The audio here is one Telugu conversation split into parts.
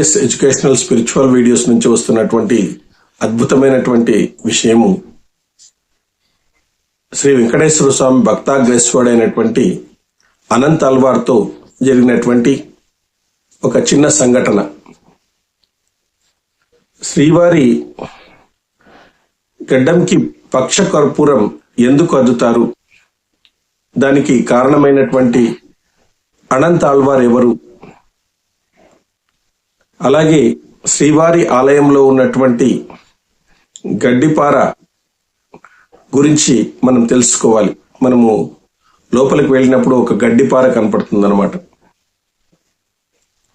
ఎస్ ఎడ్యుకేషనల్ స్పిరిచువల్ వీడియోస్ నుంచి వస్తున్నటువంటి అద్భుతమైనటువంటి విషయము. శ్రీ వెంకటేశ్వర స్వామి భక్తాగ్రేశ్వరుడైనటువంటి అనంత్ అల్వార్తో జరిగినటువంటి ఒక చిన్న సంఘటన. శ్రీవారి గడ్డంకి పక్ష కర్పూరం ఎందుకు అద్దుతారు? దానికి కారణమైనటువంటి అనంత్ ఆల్వార్ ఎవరు? అలాగే శ్రీవారి ఆలయంలో ఉన్నటువంటి గడ్డిపార గురించి మనం తెలుసుకోవాలి. మనము లోపలికి వెళ్ళినప్పుడు ఒక గడ్డిపార కనపడుతుంది అనమాట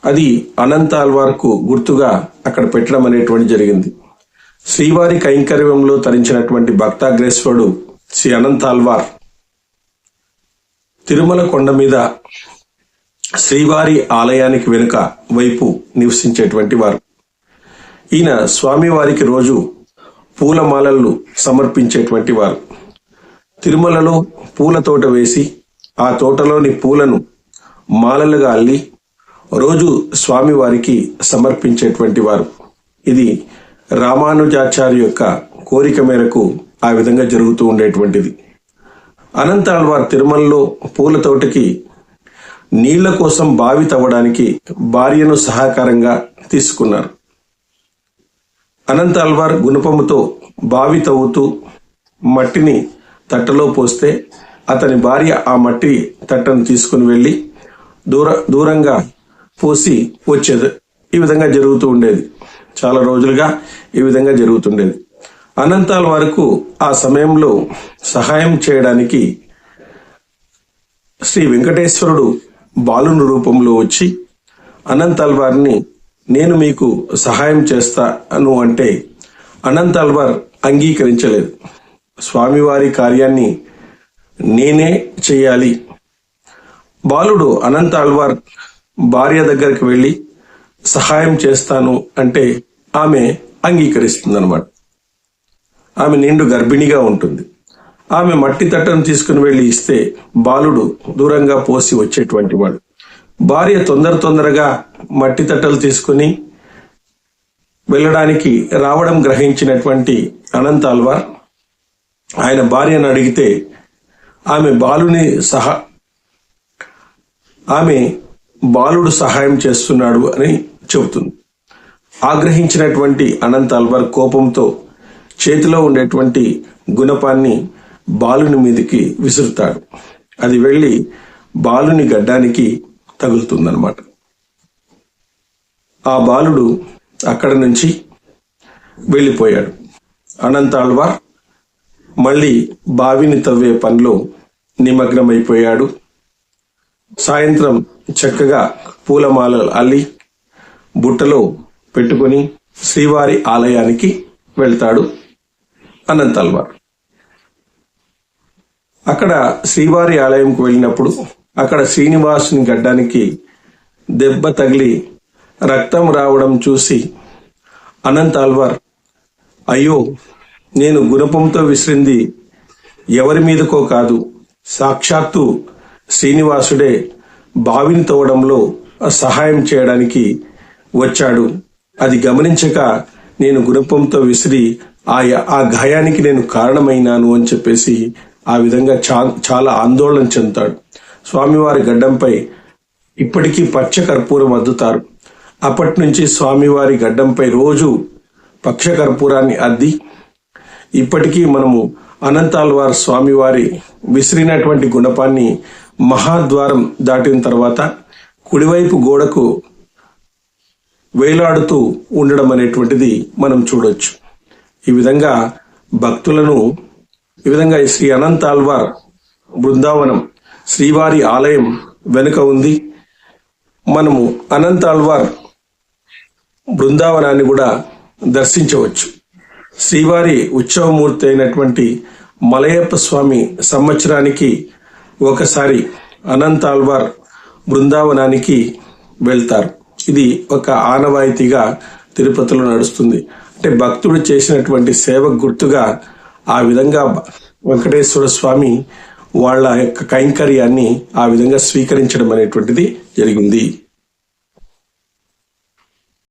అది అనంత అల్వార్కు గుర్తుగా అక్కడ పెట్టడం అనేటువంటి జరిగింది. శ్రీవారి కైంకర్యంలో తరించినటువంటి భక్తాగ్రేశ్వరుడు శ్రీ అనంత అల్వార్ తిరుమల కొండ మీద శ్రీవారి ఆలయానికి వెనుక వైపు నివసించేటువంటి వారు. ఈయన స్వామివారికి రోజు పూలమాలలు సమర్పించేటువంటి వారు. తిరుమలలో పూల తోట వేసి ఆ తోటలోని పూలను మాలలుగా అల్లి రోజు స్వామివారికి సమర్పించేటువంటి వారు. ఇది రామానుజాచార్య యొక్క కోరిక మేరకు ఆ విధంగా జరుగుతూ ఉండేటువంటిది. అనంతాళ్వార్ తిరుమలలో పూల తోటకి నీళ్ళ కోసం బావి తవ్వడానికి భార్యను సహకారంగా తీసుకున్నారు. అనంత అల్వార్ గుణపముతో బావి తవ్వుతూ మట్టిని తట్టలో పోస్తే అతని భార్య ఆ మట్టి తట్టను తీసుకుని వెళ్ళి దూర దూరంగా పోసి వచ్చేది. ఈ విధంగా జరుగుతూ ఉండేది. చాలా రోజులుగా ఈ విధంగా జరుగుతుండేది. అనంతాల వరకు ఆ సమయంలో సహాయం చేయడానికి శ్రీ వెంకటేశ్వరుడు బాలుని రూపంలో వచ్చి అనంత్ అల్వార్ని నేను మీకు సహాయం చేస్తాను అంటే అనంత్ అల్వార్ అంగీకరించలేదు. స్వామివారి కార్యాన్ని నేనే చేయాలి. బాలుడు అనంత అల్వార్ భార్య దగ్గరికి వెళ్ళి సహాయం చేస్తాను అంటే ఆమె అంగీకరిస్తుంది అనమాట ఆమె నిండు గర్భిణిగా ఉంటుంది. ఆమె మట్టి తట్టను తీసుకుని వెళ్ళి ఇస్తే బాలుడు దూరంగా పోసి వచ్చేటువంటి వాడు. భార్య తొందర తొందరగా మట్టి తట్టలు తీసుకుని వెళ్ళడానికి రావడం గ్రహించినటువంటి అనంత అల్వార్ ఆయన భార్యను అడిగితే ఆమె బాలుని సహా ఆమె బాలుడు సహాయం చేస్తున్నాడు అని చెబుతుంది. ఆగ్రహించినటువంటి అనంత అల్వార్ కోపంతో చేతిలో ఉండేటువంటి గుణపాన్ని బాలుని మీదకి విసురుతాడు. అది వెళ్ళి బాలుని గడ్డానికి తగులుతుందన్నమాట. ఆ బాలుడు అక్కడ నుంచి వెళ్ళిపోయాడు. అనంతాళ్వార్ మళ్ళీ బావిని తవ్వే పనిలో నిమగ్నమైపోయాడు. సాయంత్రం చక్కగా పూలమాలలు అల్లి బుట్టలో పెట్టుకుని శ్రీవారి ఆలయానికి వెళ్తాడు అనంతాల్వార్ అక్కడ శ్రీవారి ఆలయంకు వెళ్ళినప్పుడు అక్కడ శ్రీనివాసుని గడ్డానికి దెబ్బ తగిలి రక్తం రావడం చూసి అనంత్ ఆల్వార్ అయ్యో నేను గుణపంతో విసిరింది ఎవరి మీదకో కాదు. సాక్షాత్తు శ్రీనివాసుడే బావిని తవ్వడంలో సహాయం చేయడానికి వచ్చాడు. అది గమనించక నేను గుణపంతో విసిరి ఆ ఆ గాయానికి నేను కారణమైనాను అని చెప్పేసి ఆ విధంగా చా చాలా ఆందోళన చెందుతాడు. స్వామివారి గడ్డంపై ఇప్పటికీ పచ్చ కర్పూరం అద్దుతారు. అప్పటి నుంచి స్వామివారి గడ్డంపై రోజు పక్ష కర్పూరాన్ని అద్ది ఇప్పటికీ మనము అనంతాల్వార్ స్వామివారి విసిరినటువంటి గుణపాన్ని మహాద్వారం దాటిన తర్వాత కుడివైపు గోడకు వేలాడుతూ ఉండడం అనేటువంటిది మనం చూడొచ్చు. ఈ విధంగా భక్తులను ఈ విధంగా శ్రీ అనంత ఆల్వార్ బృందావనం శ్రీవారి ఆలయం వెనుక ఉంది. మనము అనంత ఆల్వార్ బృందావనాన్ని కూడా దర్శించవచ్చు. శ్రీవారి ఉత్సవమూర్తి అయినటువంటి మలయప్ప స్వామి సంవత్సరానికి ఒకసారి అనంత ఆల్వార్ బృందావనానికి వెళ్తారు. ఇది ఒక ఆనవాయితీగా తిరుపతిలో నడుస్తుంది. అంటే భక్తుడు చేసినటువంటి సేవ గుర్తుగా ఆ విధంగా వెంకటేశ్వర స్వామి వాళ్ళ యొక్క కైంకర్యాన్ని ఆ విధంగా స్వీకరించడం అనేటువంటిది జరిగింది.